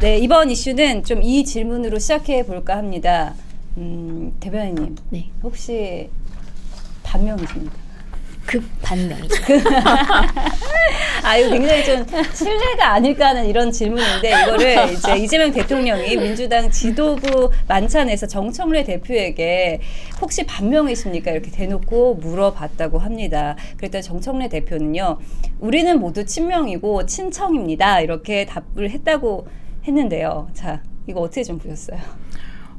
네, 이번 이슈는 좀 이 질문으로 시작해 볼까 합니다. 음, 대변인님, 네. 혹시 반명이십니까? 극 반명이죠. 아, 이거 굉장히 좀 실례가 아닐까 하는 이런 질문인데, 이거를 이제 이재명 대통령이 민주당 지도부 만찬에서 정청래 대표에게 혹시 반명이십니까? 이렇게 대놓고 물어봤다고 합니다. 그랬더니 정청래 대표는요, 우리는 모두 친명이고 친청입니다. 이렇게 답을 했다고 했는데요. 자, 이거 어떻게 좀 보셨어요?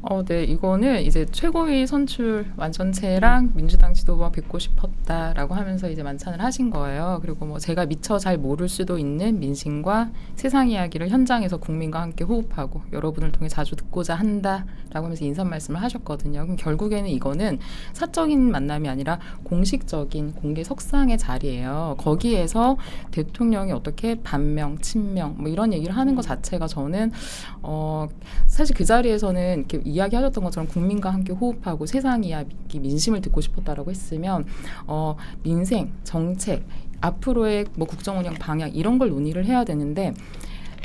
어, 네, 이거는 이제 최고위 선출 완전체랑 민주당 지도부와 뵙고 싶었다라고 하면서 이제 만찬을 하신 거예요. 그리고 뭐 제가 미처 잘 모를 수도 있는 민심과 세상 이야기를 현장에서 국민과 함께 호흡하고 여러분을 통해 자주 듣고자 한다라고 하면서 인사 말씀을 하셨거든요. 그럼 결국에는 이거는 사적인 만남이 아니라 공식적인 공개 석상의 자리예요. 거기에서 대통령이 어떻게 반명, 친명 뭐 이런 얘기를 하는 것 자체가 저는 어 사실 그 자리에서는 이렇게 이야기하셨던 것처럼 국민과 함께 호흡하고 세상 이야기 민심을 듣고 싶었다라고 했으면 어 민생 정책 앞으로의 뭐 국정 운영 방향 이런 걸 논의를 해야 되는데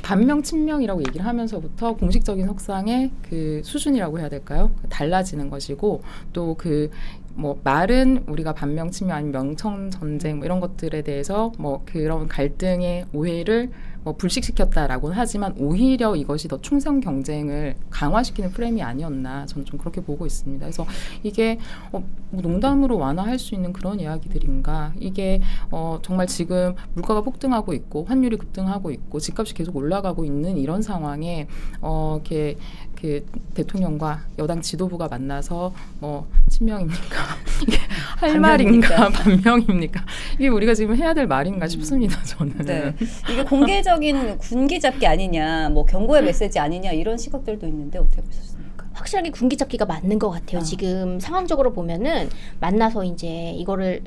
반명 친명이라고 얘기를 하면서부터 공식적인 석상의 그 수준이라고 해야 될까요? 달라지는 것이고 또그 뭐 말은 우리가 반명 친명 아니면 명청 전쟁 뭐 이런 것들에 대해서 뭐 그런 갈등의 오해를 뭐 불식시켰다라고는 하지만 오히려 이것이 더 충성 경쟁을 강화시키는 프레임이 아니었나 저는 좀 그렇게 보고 있습니다. 그래서 이게 어, 뭐 농담으로 완화할 수 있는 그런 이야기들인가? 이게 어, 정말 지금 물가가 폭등하고 있고 환율이 급등하고 있고 집값이 계속 올라가고 있는 이런 상황에 어, 이렇게 그 대통령과 여당 지도부가 만나서 뭐 친명입니까? 이게 할 말인가 반명입니까? 이게 우리가 지금 해야 될 말인가 싶습니다. 저는. 네. 이게 공개적인 군기 잡기 아니냐, 뭐 경고의 메시지 아니냐 이런 시각들도 있는데 어떻게 보셨습니까? 확실하게 군기 잡기가 맞는 것 같아요. 아. 지금 상황적으로 보면은 만나서 이제 이거를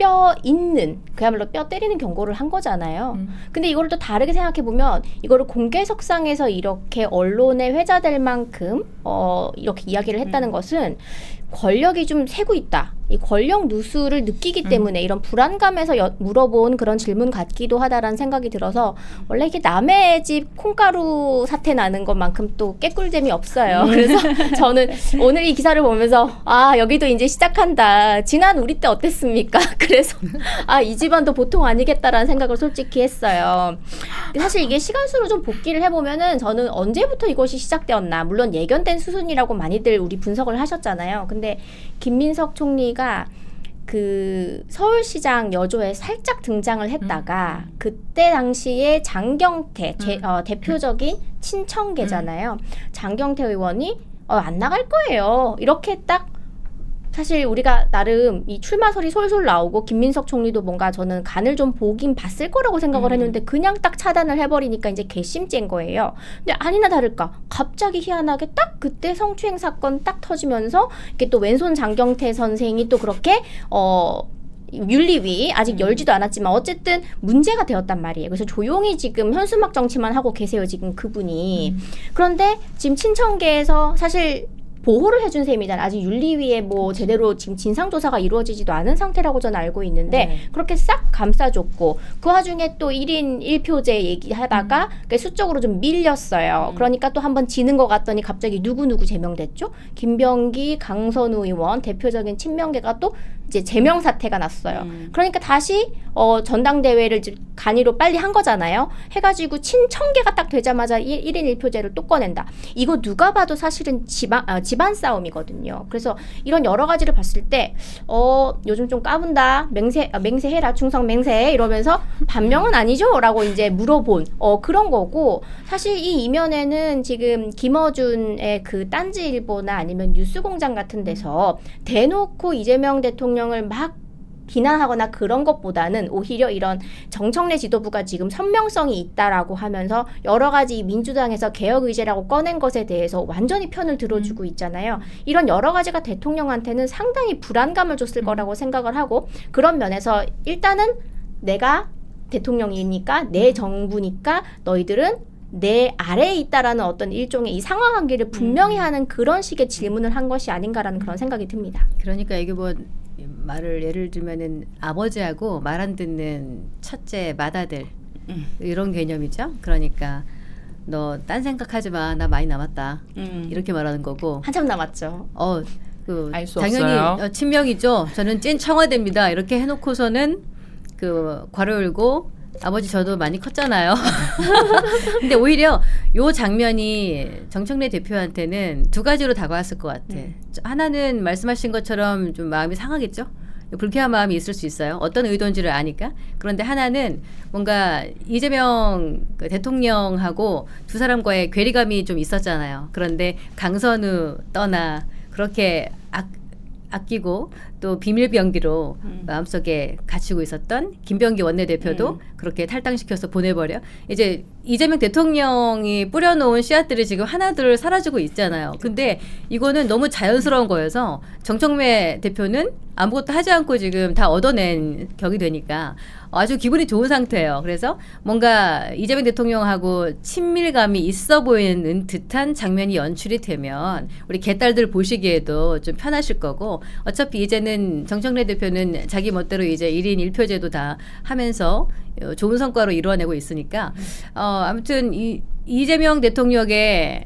뼈 있는 그야말로 뼈 때리는 경고를 한 거잖아요. 음. 근데 이거를 또 다르게 생각해 보면 이거를 공개 석상에서 이렇게 언론에 회자될 만큼 어 이렇게 이야기를 했다는 음. 것은 권력이 좀 세고 있다. 이 권력 누수를 느끼기 음. 때문에 이런 불안감에서 여- 물어본 그런 질문 같기도 하다라는 생각이 들어서 원래 이게 남의 집 콩가루 사태 나는 것만큼 또 깨꿀잼이 없어요. 음. 그래서 저는 오늘 이 기사를 보면서 아 여기도 이제 시작한다. 지난 우리 때 어땠습니까? 그래서 아 이 집안도 보통 아니겠다라는 생각을 솔직히 했어요. 사실 이게 시간수로 좀 복기를 해보면은 저는 언제부터 이것이 시작되었나 물론 예견된 수순이라고 많이들 우리 분석을 하셨잖아요. 근데 김민석 총리가 그 서울시장 여조에 살짝 등장을 했다가 그때 당시에 장경태 제, 음. 어, 대표적인 친청계잖아요. 장경태 의원이 어, 안 나갈 거예요. 이렇게 딱 사실 우리가 나름 이 출마설이 솔솔 나오고 김민석 총리도 뭔가 저는 간을 좀 보긴 봤을 거라고 생각을 음. 했는데 그냥 딱 차단을 해버리니까 이제 개심죄인 거예요. 근데 아니나 다를까 갑자기 희한하게 딱 그때 성추행 사건 딱 터지면서 이게 또 왼손 장경태 선생이 또 그렇게 어 윤리위 아직 음. 열지도 않았지만 어쨌든 문제가 되었단 말이에요. 그래서 조용히 지금 현수막 정치만 하고 계세요. 지금 그분이. 그런데 지금 친청계에서 사실 보호를 해준 셈이잖아요. 아직 윤리위에 뭐 제대로 지금 진상조사가 이루어지지도 않은 상태라고 저는 알고 있는데 네. 그렇게 싹 감싸줬고 그 와중에 또 1인 1표제 얘기하다가 그 수적으로 좀 밀렸어요. 음. 그러니까 또 한번 지는 것 같더니 갑자기 누구누구 제명됐죠? 김병기, 강선우 의원 대표적인 친명계가 또 이제 제명 사태가 났어요. 음. 그러니까 다시 어, 전당대회를 간이로 빨리 한 거잖아요. 해가지고 친청계가 딱 되자마자 1, 일인 1표제를 또 꺼낸다. 이거 누가 봐도 사실은 집안, 아, 집안 싸움이거든요. 그래서 이런 여러 가지를 봤을 때, 어, 요즘 좀 까분다. 맹세, 아, 맹세해라. 충성 맹세. 이러면서 반명은 아니죠? 라고 이제 물어본, 어, 그런 거고, 사실 이 이면에는 지금 김어준의 그 딴지일보나 아니면 뉴스공장 같은 데서 대놓고 이재명 대통령 을 막 비난하거나 그런 것보다는 오히려 이런 정청래 지도부가 지금 선명성이 있다라고 하면서 여러 가지 민주당에서 개혁 의제라고 꺼낸 것에 대해서 완전히 편을 들어주고 있잖아요. 이런 여러 가지가 대통령한테는 상당히 불안감을 줬을 거라고 생각을 하고 그런 면에서 일단은 내가 대통령이니까 내 정부니까 너희들은 내 아래에 있다라는 어떤 일종의 이 상하 관계를 분명히 하는 그런 식의 질문을 한 것이 아닌가라는 그런 생각이 듭니다. 그러니까 이게 뭐 말을 예를 들면은 아버지하고 말 안 듣는 첫째 맏아들 음. 이런 개념이죠. 그러니까 너 딴 생각하지 마. 나 많이 남았다. 음. 이렇게 말하는 거고. 한참 남았죠. 어, 그 알수 당연히 없어요. 어, 친명이죠. 저는 찐 청와대입니다. 이렇게 해놓고서는 그 괄호 열고 아버지 저도 많이 컸잖아요. 근데 오히려 요 장면이 정청래 대표한테는 두 가지로 다가왔을 것 같아. 저- 하나는 말씀하신 것처럼 좀 마음이 상하겠죠. 불쾌한 마음이 있을 수 있어요. 어떤 의도인지를 아니까. 그런데 하나는 뭔가 이재명 그 대통령하고 두 사람과의 괴리감이 좀 있었잖아요. 그런데 강선우 떠나 그렇게 아, 아끼고 또 비밀병기로 음. 마음속에 갇히고 있었던 김병기 원내대표도 음. 그렇게 탈당시켜서 보내버려. 이제 이재명 대통령이 뿌려놓은 씨앗들이 지금 하나둘 사라지고 있잖아요. 근데 이거는 너무 자연스러운 거여서 정청래 대표는 아무것도 하지 않고 지금 다 얻어낸 격이 되니까 아주 기분이 좋은 상태예요. 그래서 뭔가 이재명 대통령하고 친밀감이 있어 보이는 듯한 장면이 연출이 되면 우리 개딸들 보시기에도 좀 편하실 거고 어차피 이제는 정청래 대표는 자기 멋대로 이제 1인 1표제도 다 하면서 어, 좋은 성과로 이루어내고 있으니까 어, 아무튼 이, 이재명 대통령의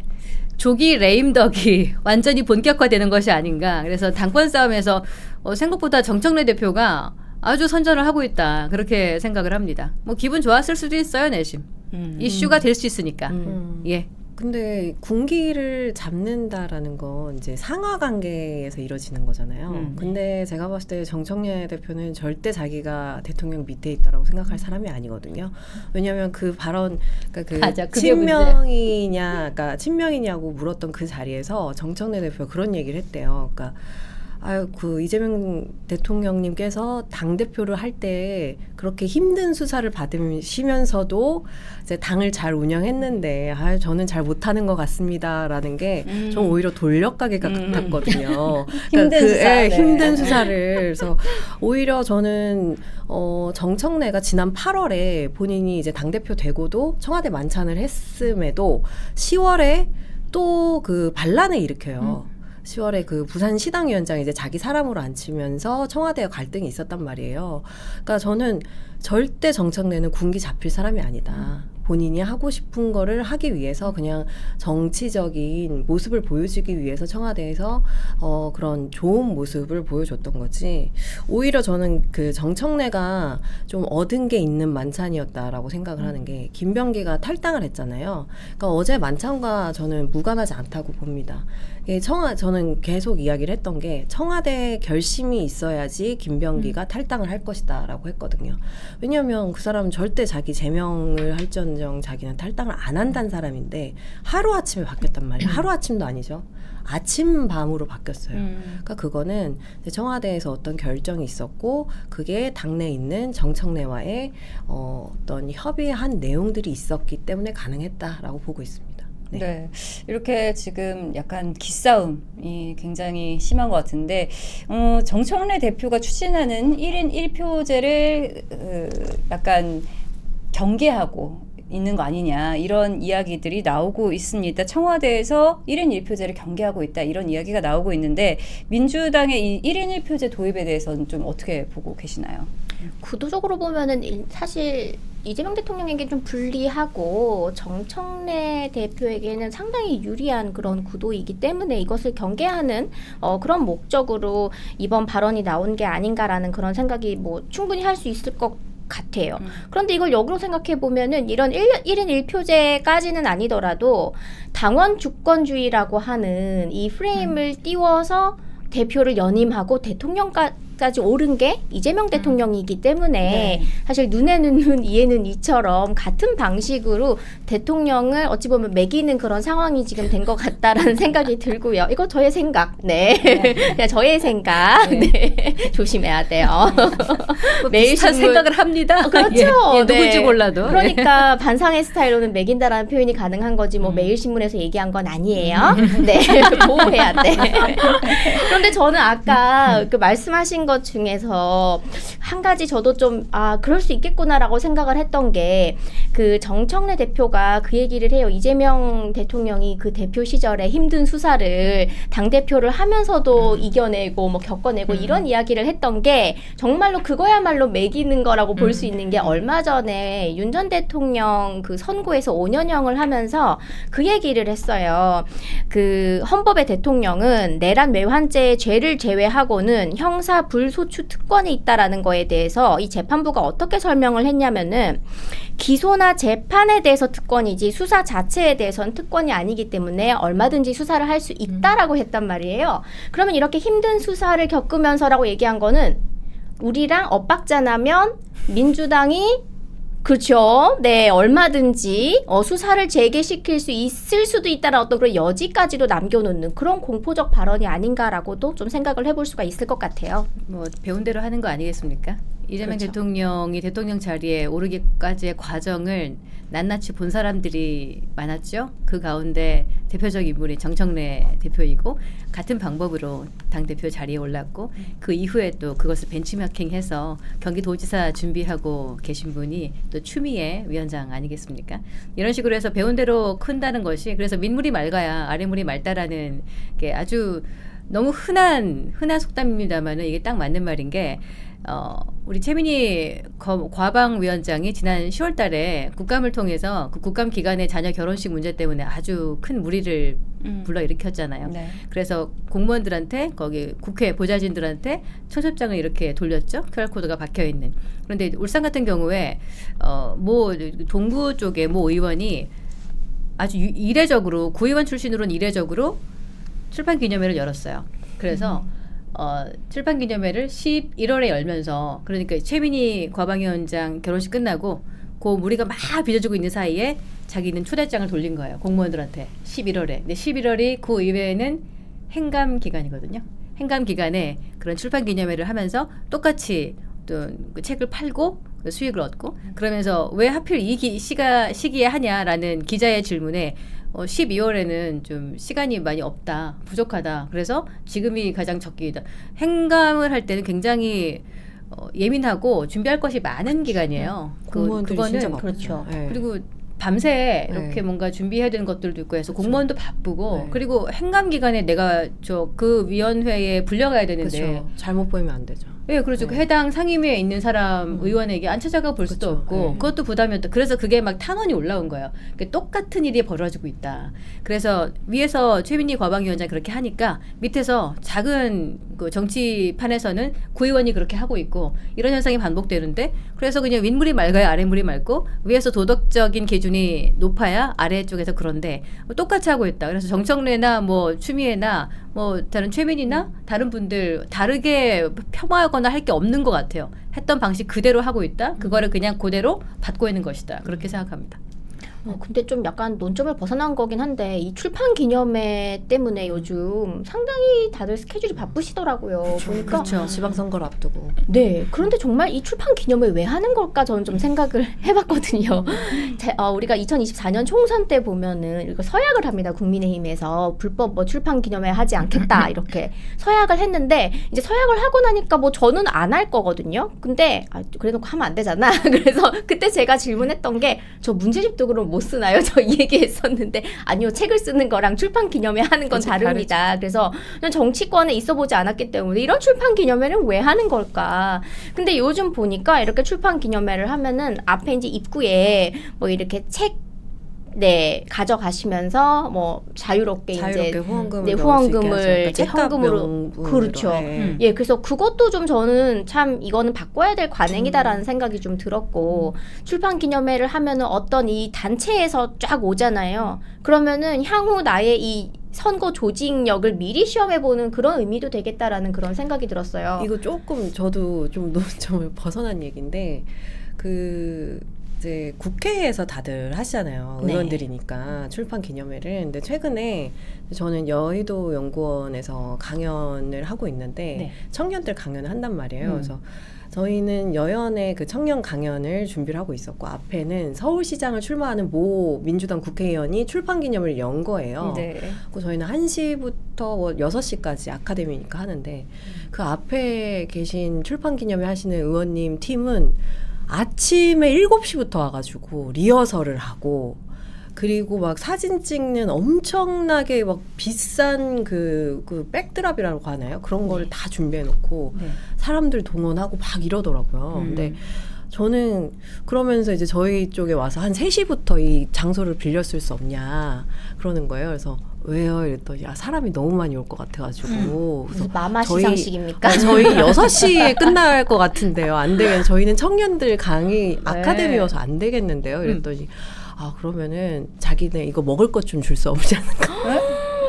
조기 레임덕이 완전히 본격화되는 것이 아닌가. 그래서 당권 싸움에서 어, 생각보다 정청래 대표가 아주 선전을 하고 있다. 그렇게 생각을 합니다. 뭐 기분 좋았을 수도 있어요, 내심. 음. 이슈가 될 수 있으니까. 음. 예. 근데 군기를 잡는다라는 건 이제 상하 관계에서 이루어지는 거잖아요. 음. 근데 제가 봤을 때 정청래 대표는 절대 자기가 대통령 밑에 있다라고 생각할 사람이 아니거든요. 왜냐하면 그 발언, 그러니까 그 맞아. 친명이냐, 그러니까 친명이냐고 물었던 그 자리에서 정청래 대표 가 그런 얘기를 했대요. 그러니까. 아유 그 이재명 대통령님께서 당 대표를 할 때 그렇게 힘든 수사를 받으시면서도 이제 당을 잘 운영했는데 아 저는 잘 못하는 것 같습니다라는 게 음. 좀 오히려 돌려가게 음. 같았거든요. 힘든 그, 수사, 예, 네. 힘든 수사를 그래서 오히려 저는 어 정청래가 지난 8월에 본인이 이제 당 대표 되고도 청와대 만찬을 했음에도 10월에 또 그 반란을 일으켜요. 10월에 그 부산 시당 위원장 이제 자기 사람으로 앉히면서 청와대와 갈등이 있었단 말이에요. 그러니까 저는 절대 정청래는 군기 잡힐 사람이 아니다. 본인이 하고 싶은 거를 하기 위해서 그냥 정치적인 모습을 보여주기 위해서 청와대에서 어 그런 좋은 모습을 보여줬던 거지. 오히려 저는 그 정청래가 좀 얻은 게 있는 만찬이었다라고 생각을 하는 게 김병기가 탈당을 했잖아요. 그러니까 어제 만찬과 저는 무관하지 않다고 봅니다. 예, 청와 저는 계속 이야기를 했던 게 청와대 결심이 있어야지 김병기가 탈당을 할 것이다라고 했거든요. 왜냐하면 그 사람은 절대 자기 제명을 할지언정 자기는 탈당을 안 한다는 사람인데 하루 아침에 바뀌었단 말이에요. 하루 아침도 아니죠. 아침 밤으로 바뀌었어요. 음. 그러니까 그거는 청와대에서 어떤 결정이 있었고 그게 당내에 있는 정청래와의 어, 어떤 협의한 내용들이 있었기 때문에 가능했다라고 보고 있습니다. 네. 네. 이렇게 지금 약간 기싸움이 굉장히 심한 것 같은데, 어, 정청래 대표가 추진하는 1인 1표제를 어, 약간 경계하고 있는 거 아니냐 이런 이야기들이 나오고 있습니다. 청와대에서 1인 1표제를 경계하고 있다 이런 이야기가 나오고 있는데 민주당의 이 1인 1표제 도입에 대해서는 좀 어떻게 보고 계시나요? 구도적으로 보면은 일- 사실 이재명 대통령에게 좀 불리하고 정청래 대표에게는 상당히 유리한 그런 구도이기 때문에 이것을 경계하는 어, 그런 목적으로 이번 발언이 나온 게 아닌가라는 그런 생각이 뭐 충분히 할 수 있을 것 같아요. 음. 그런데 이걸 역으로 생각해 보면은 이런 1, 1인 1표제까지는 아니더라도 당원 주권주의라고 하는 이 프레임을 띄워서 대표를 연임하고 대통령까 지 오른 게 이재명 대통령이기 때문에 네. 사실 눈에는 눈, 이에는 이처럼 같은 방식으로 대통령을 어찌 보면 매기는 그런 상황이 지금 된 것 같다라는 생각이 들고요. 이거 저의 생각. 네. 그냥 저의 생각. 네. 조심해야 돼요. 매일 비슷한 신문- 생각을 합니다. 어, 그렇죠. 예, 예, 네. 누군지 몰라도. 그러니까 반상의 스타일로는 매긴다라는 표현이 가능한 거지 뭐 음. 매일 신문에서 얘기한 건 아니에요. 네, 보호해야 돼. 그런데 저는 아까 그 말씀하신 하신 것 중에서 한 가지 저도 좀 아 그럴 수 있겠구나라고 생각을 했던 게 그 정청래 대표가 그 얘기를 해요. 이재명 대통령이 그 대표 시절에 힘든 수사를 당 대표를 하면서도 이겨내고 뭐 겪어내고 이런 이야기를 했던 게 정말로 그거야말로 매기는 거라고 볼수 있는 게 얼마 전에 윤 전 대통령 그 선고에서 5년형을 하면서 그 얘기를 했어요. 그 헌법의 대통령은 내란 매환죄의 죄를 제외하고는 형사 불소추 특권이 있다라는 거에 대해서 이 재판부가 어떻게 설명을 했냐면은 기소나 재판에 대해서 특권이지 수사 자체에 대해서는 특권이 아니기 때문에 얼마든지 수사를 할 수 있다라고 했단 말이에요. 그러면 이렇게 힘든 수사를 겪으면서라고 얘기한 거는 우리랑 엇박자 나면 민주당이 그렇죠. 네, 얼마든지 어, 수사를 재개시킬 수 있을 수도 있다는 어떤 그런 여지까지도 남겨놓는 그런 공포적 발언이 아닌가라고도 좀 생각을 해볼 수가 있을 것 같아요. 뭐 배운 대로 하는 거 아니겠습니까? 이재명 그렇죠. 대통령이 대통령 자리에 오르기까지의 과정을 낱낱이 본 사람들이 많았죠. 그 가운데 대표적 인물이 정청래 대표이고 같은 방법으로 당 대표 자리에 올랐고 그 이후에 또 그것을 벤치마킹해서 경기도지사 준비하고 계신 분이 또 추미애 위원장 아니겠습니까? 이런 식으로 해서 배운 대로 큰다는 것이 그래서 민물이 맑아야 아래물이 맑다라는 게 아주 너무 흔한 흔한 속담입니다만은 이게 딱 맞는 말인 게 어, 우리 최민희 거- 과방위원장이 지난 10월 달에 국감을 통해서 그 국감 기간에 자녀 결혼식 문제 때문에 아주 큰 무리를 불러 일으켰잖아요. 네. 그래서 공무원들한테 거기 국회 보좌진들한테 청첩장을 이렇게 돌렸죠. QR 코드가 박혀 있는. 그런데 울산 같은 경우에 어 뭐 동구 쪽에 모 의원이 아주 유- 이례적으로 구의원 출신으로는 이례적으로 출판 기념회를 열었어요. 그래서 어, 출판 기념회를 11월에 열면서 그러니까 최민희 과방위원장 결혼식 끝나고 그 무리가 막 빚어주고 있는 사이에 자기는 초대장을 돌린 거예요 공무원들한테 11월에. 근데 11월이 그 이외에는 행감 기간이거든요. 행감 기간에 그런 출판 기념회를 하면서 똑같이 또그 책을 팔고 그 수익을 얻고 그러면서 왜 하필 이 기, 시가 시기에 하냐라는 기자의 질문에 어, 12월에는 좀 시간이 많이 없다, 부족하다. 그래서 지금이 가장 적기이다. 행감을 할 때는 굉장히 어, 예민하고 준비할 것이 많은 기간이에요. 그- 그거는. 그렇죠. 네. 그리고 밤새 이렇게 네. 뭔가 준비해야 되는 것들도 있고 해서 그렇죠. 공무원도 바쁘고 네. 그리고 행감 기간에 내가 저 그 위원회에 불려가야 되는데 그렇죠. 잘못 보이면 안 되죠. 예, 그렇죠. 그 네. 해당 상임위에 있는 사람 음. 의원에게 안 찾아가 볼 수도 그쵸. 없고 네. 그것도 부담이었다. 그래서 그게 막 탄원이 올라온 거예요. 그러니까 똑같은 일이 벌어지고 있다. 그래서 위에서 최민희 과방위원장이 그렇게 하니까 밑에서 작은 그 정치판에서는 구의원이 그렇게 하고 있고 이런 현상이 반복되는데 그래서 그냥 윗물이 맑아야 아랫물이 맑고 위에서 도덕적인 기준이 높아야 아래쪽에서 그런데 뭐 똑같이 하고 있다. 그래서 정청래나 뭐 추미애나 뭐 다른 최민희나 다른 분들 다르게 폄하하거나 할 게 없는 것 같아요. 했던 방식 그대로 하고 있다. 그거를 그냥 그대로 받고 있는 것이다. 그렇게 생각합니다. 어, 근데 좀 약간 논점을 벗어난 거긴 한데 이 출판 기념회 때문에 요즘 상당히 다들 스케줄이 바쁘시더라고요. 보니까 그렇죠. 지방선거를 앞두고. 네. 그런데 정말 이 출판 기념회 왜 하는 걸까 저는 좀 생각을 해봤거든요. 제- 어, 우리가 2024년 총선 때 보면은 이거 서약을 합니다. 국민의힘에서 불법 뭐 출판 기념회 하지 않겠다 이렇게 서약을 했는데 이제 서약을 하고 나니까 뭐 저는 안 할 거거든요. 근데 아, 그래놓고 하면 안 되잖아. 그래서 그때 제가 질문했던 게 저 문제집도 그럼 못 쓰나요? 저 이 얘기했었는데 아니요 책을 쓰는 거랑 출판 기념회 하는 건 다릅니다. 그래서 저는 정치권에 있어 보지 않았기 때문에 이런 출판 기념회는 왜 하는 걸까? 근데 요즘 보니까 이렇게 출판 기념회를 하면은 앞에 이제 입구에 뭐 이렇게 책 네, 가져가시면서 뭐 자유롭게, 자유롭게 이제 후원금을 네, 후원금을. 이제 그러니까 책값 현금으로 명분으로. 그렇죠. 네. 음. 예, 그래서 그것도 좀 저는 참 이거는 바꿔야 될 관행이다라는 생각이 좀 들었고 출판 기념회를 하면은 어떤 이 단체에서 쫙 오잖아요. 그러면은 향후 나의 이 선거 조직력을 미리 시험해 보는 그런 의미도 되겠다라는 그런 생각이 들었어요. 이거 조금 저도 좀 논점을 벗어난 얘기인데 그 이제 국회에서 다들 하시잖아요. 네. 의원들이니까 출판 기념회를. 근데 최근에 저는 여의도 연구원에서 강연을 하고 있는데 네. 청년들 강연을 한단 말이에요. 음. 그래서 저희는 여연의 그 청년 강연을 준비를 하고 있었고 앞에는 서울시장을 출마하는 모 민주당 국회의원이 출판 기념을 연 거예요. 네. 그 저희는 1시부터 뭐 6시까지 아카데미니까 하는데 그 앞에 계신 출판 기념회 하시는 의원님 팀은 아침에 7시부터 와가지고 리허설을 하고 그리고 막 사진 찍는 엄청나게 막 비싼 그, 그 백드랍이라고 하나요? 그런 거를 다 준비해 놓고 네. 사람들 동원하고 막 이러더라고요. 음. 근데 저는 그러면서 이제 저희 쪽에 와서 한 3시부터 이 장소를 빌렸을 수 없냐 그러는 거예요. 그래서 왜요? 이랬더니 아, 사람이 너무 많이 올 것 같아가지고 그래서 무슨 마마 저희- 시상식입니까? 아, 저희 6시에 끝날 것 같은데요. 안 되겠 저희는 청년들 강의 아카데미여서 안 되겠는데요. 이랬더니 아 그러면은 자기네 이거 먹을 것 좀 줄 수 없지 않을까?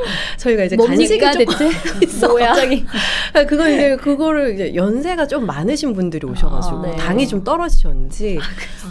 저희가 이제 간식을 뭡니까 좀 대체? 있어 뭐야? 갑자기 그거 이제 그거를 이제 연세가 좀 많으신 분들이 오셔가지고 아, 네. 당이 좀 떨어지셨는지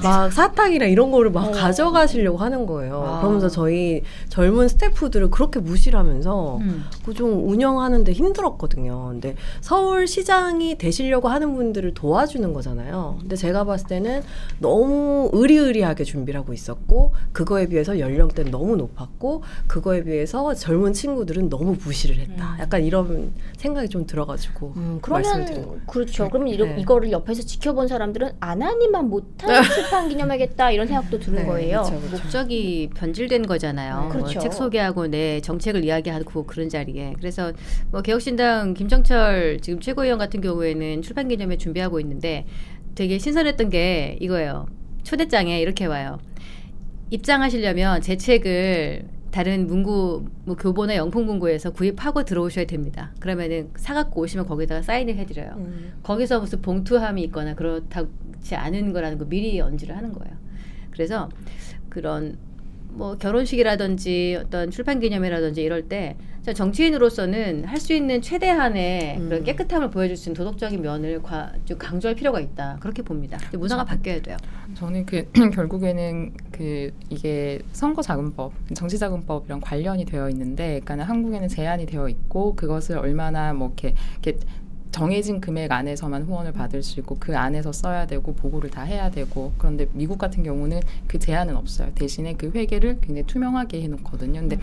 막 사탕이랑 이런 거를 막 가져가시려고 하는 거예요. 아. 그러면서 저희 젊은 스태프들을 그렇게 무시를 하면서 음. 그좀 운영하는데 힘들었거든요. 근데 서울 시장이 되시려고 하는 분들을 도와주는 거잖아요. 근데 제가 봤을 때는 너무 의리의리하게 준비를 하고 있었고 그거에 비해서 연령대는 너무 높았고 그거에 비해서 젊은 친구들은 너무 무시를 했다. 약간 이런 생각이 좀 들어가 지고 음, 말씀을 드린 그러면 거예요. 그렇죠. 그럼 이러, 네. 이거를 옆에서 지켜본 사람들은 안 하니만 못한 출판 기념하겠다 이런 생각도 드는 네, 거예요. 그쵸, 그쵸. 목적이 변질된 거잖아요. 네. 뭐 그렇죠. 책 소개하고 내 정책을 이야기하고 그런 자리에. 그래서 뭐 개혁신당 김정철 지금 최고위원 같은 경우에는 출판 기념회 준비하고 있는데 되게 신선했던 게 이거예요. 초대장에 이렇게 와요. 입장하시려면 제 책을 다른 문구 뭐 교보나 영풍문고에서 구입하고 들어오셔야 됩니다. 그러면은 사갖고 오시면 거기다가 사인을 해드려요. 음. 거기서 무슨 봉투함이 있거나 그렇지 않은 거라는 거 미리 연주를 하는 거예요. 그래서 그런 뭐 결혼식이라든지 어떤 출판 기념회라든지 이럴 때 정치인으로서는 할 수 있는 최대한의 그런 음. 깨끗함을 보여줄 수 있는 도덕적인 면을 과, 좀 강조할 필요가 있다. 그렇게 봅니다. 문화가 바뀌어야 돼요. 저는 그 결국에는 그 이게 선거자금법, 정치자금법이랑 관련이 되어 있는데, 그러니까 한국에는 제한이 되어 있고 그것을 얼마나 뭐 이렇게, 이렇게 정해진 금액 안에서만 후원을 받을 수 있고 그 안에서 써야 되고 보고를 다 해야 되고 그런데 미국 같은 경우는 그 제한은 없어요. 대신에 그 회계를 굉장히 투명하게 해놓거든요. 근데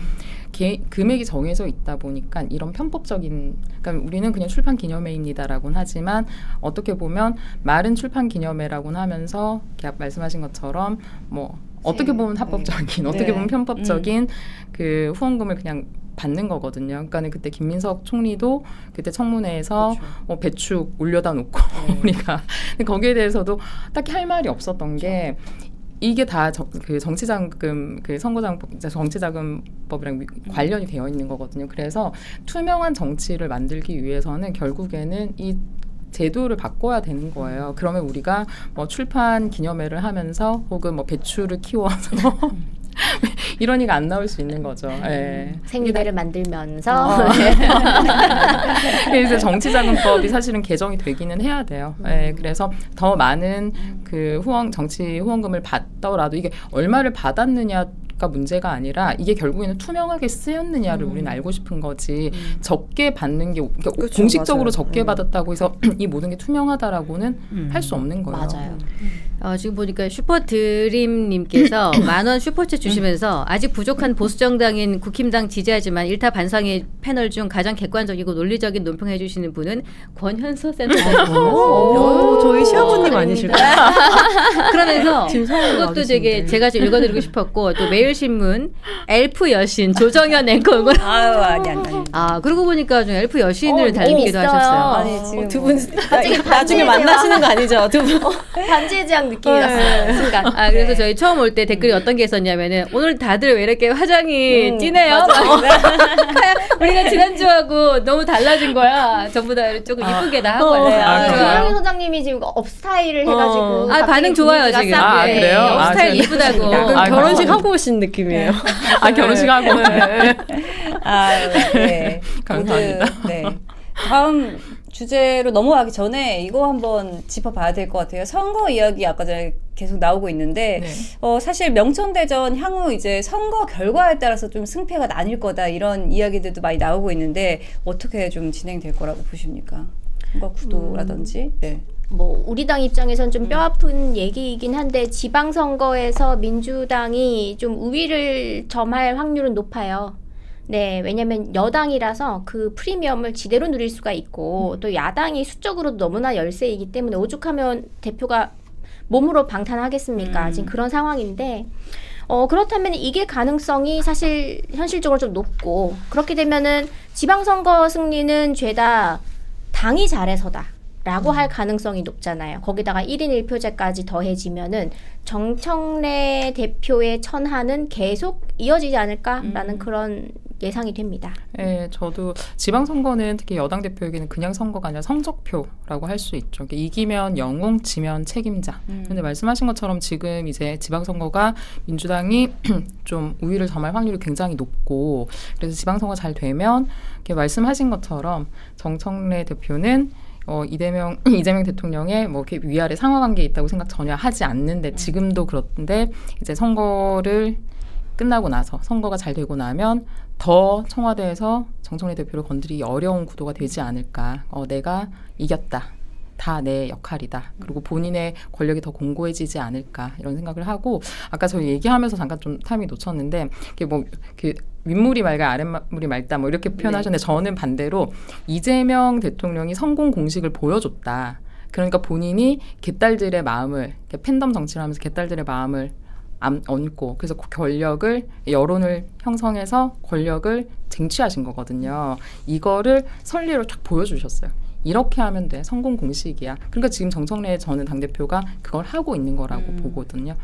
개- 금액이 정해져 있다 보니까 이런 편법적인 그러니까 우리는 그냥 출판 기념회입니다라고는 하지만 어떻게 보면 말은 출판 기념회라고는 하면서 말씀하신 것처럼 뭐 어떻게 보면 합법적인 어떻게 네. 보면 편법적인 그 후원금을 그냥 받는 거거든요. 그러니까는 그때 김민석 총리도 그때 청문회에서 그렇죠. 뭐 배축 올려다 놓고 네. 우리가 근데 거기에 대해서도 딱히 할 말이 없었던 게 이게 다 그 정치자금 그 선거자금법 정치자금법이랑 미- 관련이 되어 있는 거거든요. 그래서 투명한 정치를 만들기 위해서는 결국에는 이 제도를 바꿔야 되는 거예요. 그러면 우리가 뭐 출판 기념회를 하면서 혹은 뭐 배추를 키워서 이런 얘기가 안 나올 수 있는 거죠. 예. 생리대를 만들면서 어. 그래서 정치자금법이 사실은 개정이 되기는 해야 돼요. 예, 그래서 더 많은 그 후원 정치 후원금을 받더라도 이게 얼마를 받았느냐 가 문제가 아니라 이게 결국에는 투명하게 쓰였느냐를 우리는 알고 싶은 거지 적게 받는 게 그러니까 그쵸, 공식적으로 맞아요. 적게 음. 받았다고 해서 이 모든 게 투명하다라고는 할 수 없는 거예요. 맞아요. 어, 지금 보니까 슈퍼드림님께서 만원 슈퍼챗 주시면서 아직 부족한 보수 정당인 국힘당 지지하지만 일타 반상의 패널 중 가장 객관적이고 논리적인 논평해 주시는 분은 권현서 센터장님. 오, 저희 시아버님 아니실까요? 그러면서 지금 서울 그것도. 되게 제가 좀 읽어드리고 싶었고 또 매일신문 엘프 여신 조정현 앵커가 아유 아니 아니 아니. 아 그러고 보니까 좀 엘프 여신을 어, 있어요. 하셨어요. 아니 지금 두분 나중에 만나시는 거 아니죠? 두 분. 반지의 제왕 느낌이 네. 났어요. 순간. 아 그래서 네. 저희 처음 올 때 댓글이 어떤 게 있었냐면은 오늘 다들 왜 이렇게 화장이 음, 진해요? 우리가 지난주하고 너무 달라진 거야. 전부 다 조금 이쁘게 다 하고 어. 왔어요. 아, 그래요? 소장님이 지금 업스타일을 해가지고 어. 아, 갑자기 반응 좋아요, 지금. 싹 아, 네. 그래요? 아, 스타일 제가- 이쁘다고. 그럼 아, 결혼식. 하고 오신 느낌이에요. 아 결혼식 하고 아, 네. 감사합니다. 네. 다음 주제로 넘어가기 전에 이거 한번 짚어봐야 될 것 같아요. 선거 이야기 아까 전에 계속 나오고 있는데 네. 어, 사실 명천대전 향후 이제 선거 결과에 따라서 좀 승패가 나뉠 거다 이런 이야기들도 많이 나오고 있는데 어떻게 좀 진행될 거라고 보십니까? 선거 구도라든지. 네. 뭐 우리 당 입장에선 좀 뼈아픈 얘기이긴 한데 지방선거에서 민주당이 좀 우위를 점할 확률은 높아요. 네, 왜냐면 여당이라서 그 프리미엄을 지대로 누릴 수가 있고 또 야당이 수적으로도 너무나 열세이기 때문에 오죽하면 대표가 몸으로 방탄하겠습니까? 음. 지금 그런 상황인데 어 그렇다면 이게 가능성이 사실 현실적으로 좀 높고 그렇게 되면은 지방선거 승리는 죄다 당이 잘해서다. 라고 할 가능성이 높잖아요. 거기다가 1인 1표제까지 더해지면은 정청래 대표의 천하는 계속 이어지지 않을까라는 음. 그런 예상이 됩니다. 예, 저도 지방선거는 특히 여당 대표에게는 그냥 선거가 아니라 성적표라고 할 수 있죠. 이기면 영웅, 지면 책임자. 음. 근데 말씀하신 것처럼 지금 이제 지방선거가 민주당이 좀 우위를 점할 확률이 굉장히 높고 그래서 지방선거 잘 되면 이렇게 말씀하신 것처럼 정청래 대표는 어, 이재명 이재명 대통령의 뭐 이렇게 위아래 상하관계에 있다고 생각 전혀 하지 않는데 지금도 그렇던데 이제 선거를 끝나고 나서 선거가 잘 되고 나면 더 청와대에서 정청래 대표를 건드리기 어려운 구도가 되지 않을까. 어, 내가 이겼다. 다 내 역할이다. 그리고 본인의 권력이 더 공고해지지 않을까 이런 생각을 하고 아까 저희 얘기하면서 잠깐 좀 타임이 놓쳤는데 이게 뭐그 윗물이 맑아 아랫물이 맑다 뭐 이렇게 표현하셨는데 저는 반대로 이재명 대통령이 성공 공식을 보여줬다. 그러니까 본인이 개딸들의 마음을 팬덤 정치를 하면서 개딸들의 마음을 암, 얹고 그래서 그 권력을 여론을 형성해서 권력을 쟁취하신 거거든요. 이거를 선리로 쫙 보여주셨어요. 이렇게 하면 돼 성공 공식이야. 그러니까 지금 정청래 저는 당 대표가 그걸 하고 있는 거라고 음. 보거든요.